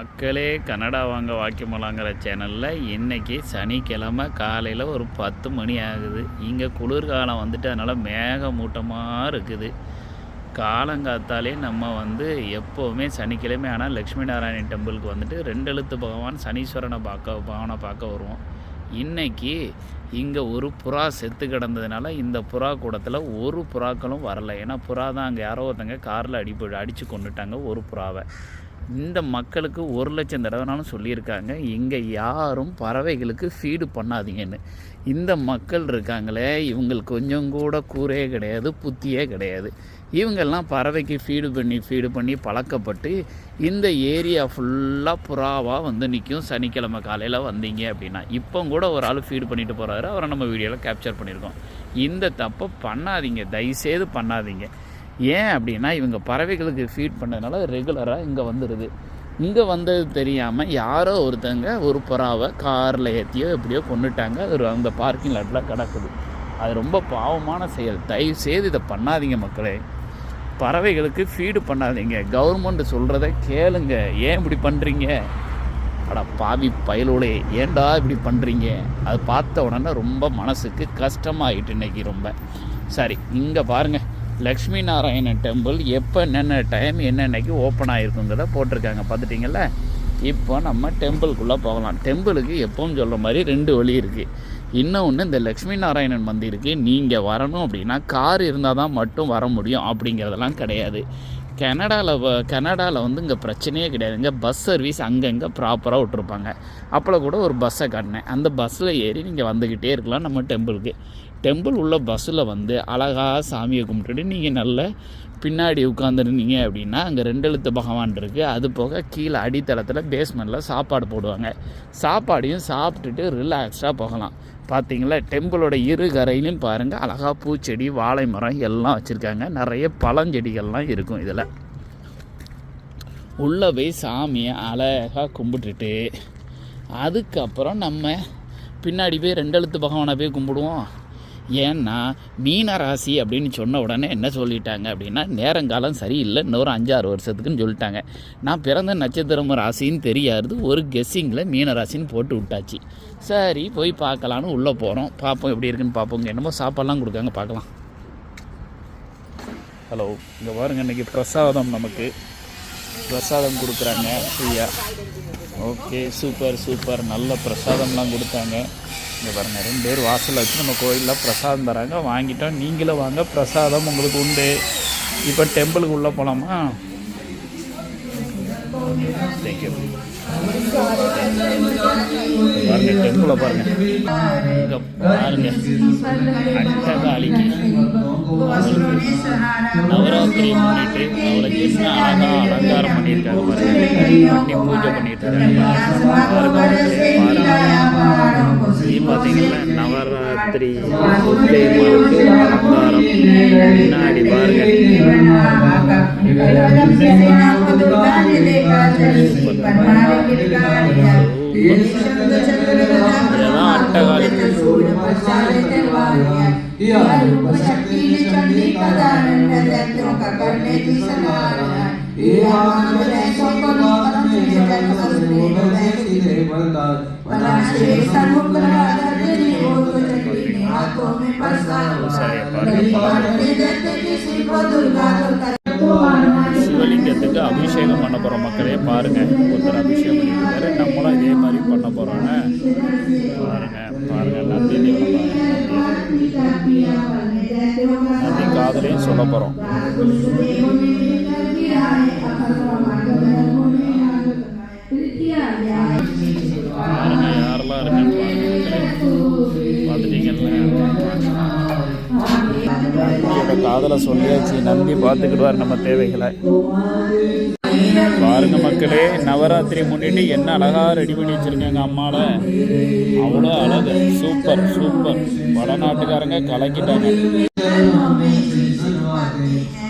மக்களே கனடா வாங்க வாக்கியமலாங்கிற சேனலில் இன்றைக்கி சனிக்கிழமை காலையில் ஒரு பத்து மணி ஆகுது. இங்கே குளிர்காலம் வந்துட்டு அதனால் மேகமூட்டமாக இருக்குது. காலங்காத்தாலே நம்ம வந்து எப்போவுமே சனிக்கிழமை ஆனால் லக்ஷ்மி நாராயணன் டெம்பிளுக்கு வந்துட்டு ரெண்டு எழுத்து பகவான் சனீஸ்வரனை பார்க்க பகவானை பார்க்க வருவோம். இன்றைக்கி இங்கே ஒரு புறா செத்து கிடந்ததுனால இந்த புறா கூடத்தில் ஒரு புறாக்களும் வரல. ஏன்னா புறா தான் அங்கே யாரோ ஒருத்தங்க காரில் அடிப்பு அடித்து கொண்டுட்டாங்க ஒரு புறாவை. இந்த மக்களுக்கு ஒரு லட்சம் தடவைனாலும் சொல்லியிருக்காங்க. இங்கே யாரும் பறவைகளுக்கு ஃபீடு பண்ணாதீங்கன்னு. இந்த மக்கள் இருக்காங்களே இவங்களுக்கு கொஞ்சம் கூட கூறே கிடையாது புத்தியே கிடையாது. இவங்கெல்லாம் பறவைக்கு ஃபீடு பண்ணி ஃபீடு பண்ணி பழக்கப்பட்டு இந்த ஏரியா ஃபுல்லாக புறாவாக வந்து நிற்கும் சனிக்கிழமை காலையில் வந்தீங்க அப்படின்னா. இப்போ கூட ஒரு ஆள் ஃபீடு பண்ணிட்டு போகிறாரு அவரை நம்ம வீடியோவில் கேப்சர் பண்ணியிருக்கோம். இந்த தப்பை பண்ணாதீங்க. தயவுசெய்து பண்ணாதீங்க. ஏன் அப்படின்னா இவங்க பறவைகளுக்கு ஃபீட் பண்ணதுனால ரெகுலராக இங்கே வந்துடுது இங்கே வந்தது தெரியாமல் யாரோ ஒருத்தங்க ஒரு புறாவை காரில் ஏற்றியோ எப்படியோ கொண்டுட்டாங்க அது அந்த பார்க்கிங் லாட்டில் கிடக்குது. அது ரொம்ப பாவமான செயல். தயவு செய்து இதை பண்ணாதீங்க மக்களே. பறவைகளுக்கு ஃபீடு பண்ணாதீங்க. கவர்மெண்ட் சொல்கிறத கேளுங்க. ஏன் இப்படி பண்ணுறீங்க அட பாவி பயலோலே ஏன்டா இப்படி பண்ணுறீங்க அது பார்த்த உடனே ரொம்ப மனசுக்கு கஷ்டமாகிட்டு இன்னைக்கு ரொம்ப. சரி இங்கே பாருங்கள் லக்ஷ்மி நாராயணன் டெம்பிள் எப்போ என்னென்ன டைம் என்னென்னைக்கு ஓப்பன் ஆகிருக்குங்கிறத போட்டிருக்காங்க. பார்த்துட்டிங்கள இப்போ நம்ம டெம்பிளுக்குள்ளே போகலாம். டெம்பிளுக்கு எப்பவும் சொல்கிற மாதிரி ரெண்டு வழி இருக்குது இன்னொன்று இந்த லக்ஷ்மி நாராயணன் மந்திருக்கு நீங்கள் வரணும் அப்படின்னா கார் இருந்தால் தான் மட்டும் வர முடியும் அப்படிங்கிறதெல்லாம் கிடையாது. கனடாவில் கனடாவில் வந்து இங்கே பிரச்சனையே கிடையாது இங்கே பஸ் சர்வீஸ் அங்கங்கே ப்ராப்பராக விட்ருப்பாங்க அப்போ கூட ஒரு பஸ்ஸை காட்டினேன். அந்த பஸ்ஸில் ஏறி நீங்கள் வந்துக்கிட்டே இருக்கலாம் நம்ம டெம்பிளுக்கு டெம்பிள் உள்ள பஸ்ஸில் வந்து அழகாக சாமியை கும்பிட்டுட்டு நீங்கள் நல்ல பின்னாடி உட்காந்துருந்தீங்க அப்படின்னா அங்கே ரெண்டு எழுத்து பகவான் இருக்குது அது போக கீழே அடித்தளத்தில் பேஸ்மெண்ட்டில் சாப்பாடு போடுவாங்க. சாப்பாடையும் சாப்பிட்டுட்டு ரிலாக்ஸாக போகலாம். பார்த்தீங்களா டெம்பிளோட இரு கரையிலையும் பாருங்கள் அழகாக பூச்செடி வாழை மரம் எல்லாம் வச்சுருக்காங்க. நிறைய பழஞ்செடிகள்லாம் இருக்கும் இதில். உள்ளே போய் சாமியை அழகாக கும்பிட்டுட்டு அதுக்கப்புறம் நம்ம பின்னாடி போய் ரெண்டெழுத்து பகவானை போய் கும்பிடுவோம். ஏன்னா மீன ராசி அப்படின்னு சொன்ன உடனே என்ன சொல்லிட்டாங்க அப்படின்னா நேரங்காலம் சரியில்லை இன்னொரு அஞ்சாறு வருஷத்துக்குன்னு சொல்லிட்டாங்க. நான் பிறந்த நட்சத்திரம் ராசின்னு தெரியாது ஒரு கெஸ்ஸிங்கில் மீன ராசின்னு போட்டு விட்டாச்சு. சரி போய் பார்க்கலான்னு உள்ளே போகிறோம் பார்ப்போம் எப்படி இருக்குன்னு பார்ப்போங்க என்னமோ சாப்பாடெலாம் கொடுக்காங்க பார்க்கலாம். ஹலோ இங்கே பாருங்கள் இன்றைக்கி பிரசாதம் நமக்கு. பிரசாதம் கொடுக்குறாங்க ஃப்ரீயாக ஓகே சூப்பர் சூப்பர். நல்ல பிரசாதம்லாம் கொடுத்தாங்க. இங்கே பாருங்கள் ரெண்டு பேர் வாசலில் வச்சு நம்ம கோயிலில் பிரசாதம் தராங்க. வாங்கிட்டோம். நீங்களும் வாங்க பிரசாதம் உங்களுக்கு உண்டு. இப்போ டெம்பிளுக்கு உள்ளே போகலாமா தேங்க்யூ பாருங்க டெம்பிளை பாருங்க. இங்கே பாருங்க. அட்டகாலிக்கு நவராத்திரி முன்னிட்டு என்ன அழகா அலங்காரம் பண்ணியிருக்காங்க பாருங்க. பண்ணி பூஜை பண்ணிட்டு இருக்காங்க இது பார்த்தீங்கன்னா நவராத்திரி சிவலிங்கத்துக்கு அபிஷேகம் பண்ண போகிற மக்களே பாருங்க ஒருத்தர் அபிஷேகம் பண்ணிட்டு நம்மளும் இதே மாதிரி பண்ண போகிறோன்னு பாருங்க பாருங்க நந்தி தேவனை காதலையும் சொல்ல போகிறோம் பாருங்க யாரெல்லாம் இருக்குன்னு பாருங்க மக்களே பார்த்துட்டீங்கல்ல? காதலை சொல்லியாச்சு நந்தி பார்த்துக்கிடுவார் நம்ம தேவைகளை. பாருங்க மக்களே நவராத்திரி முன்னிட்டு என்ன அழகா ரெடி பண்ணி வச்சிருக்காங்க அம்மால அவ்வளோ அழகு சூப்பர் சூப்பர் வடநாட்டுக்காரங்க கலக்கிட்டாங்க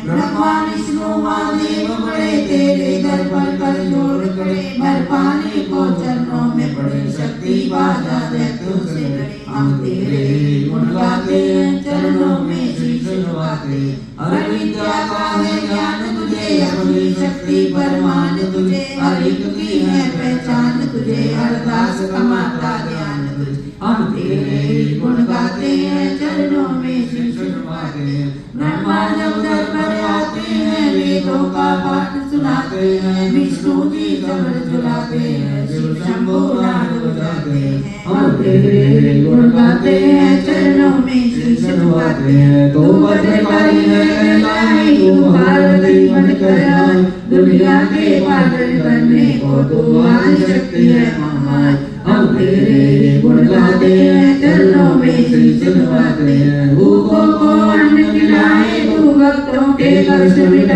ब्रह्मा विष्णु महादेव बड़े तेरे दर पर कर जोड़ करे भर पाने को चरणों में पड़ी शक्ति बाजा दे तुझसे करे हम तेरे गुण गाते हैं चरणों में शीश झुकाते हर विद्या का है ज्ञान तुझे, अपनी शक्ति पर मान तुझे, हर एक की है पहचान तुझे अरदास कमाता ध्यान तुझे। हम तेरे ही गुण गाते हैं, चरणों में शीश झुकाते हैं। ब्रह्मा जब दर पर आते हैं, वेदों का पाठ सुनाते हैं, विष्णु जी जबर झुलाते हैं, शिव शंभु नाद बजाते हैं। हम तेरे ही गुण गाते हैं, चरणों में शीश झुकाते हैं। तू भद्रकाली है लाई तू पार्वती आए दुनिया के पालन करने को तू आदि शक्ति है महान हम तेरे ही गुण गाते हैं चरणों में शीश झुकाते हैं भूखों को अन्न खिलाए तू भक्तों के कष्ट मिटा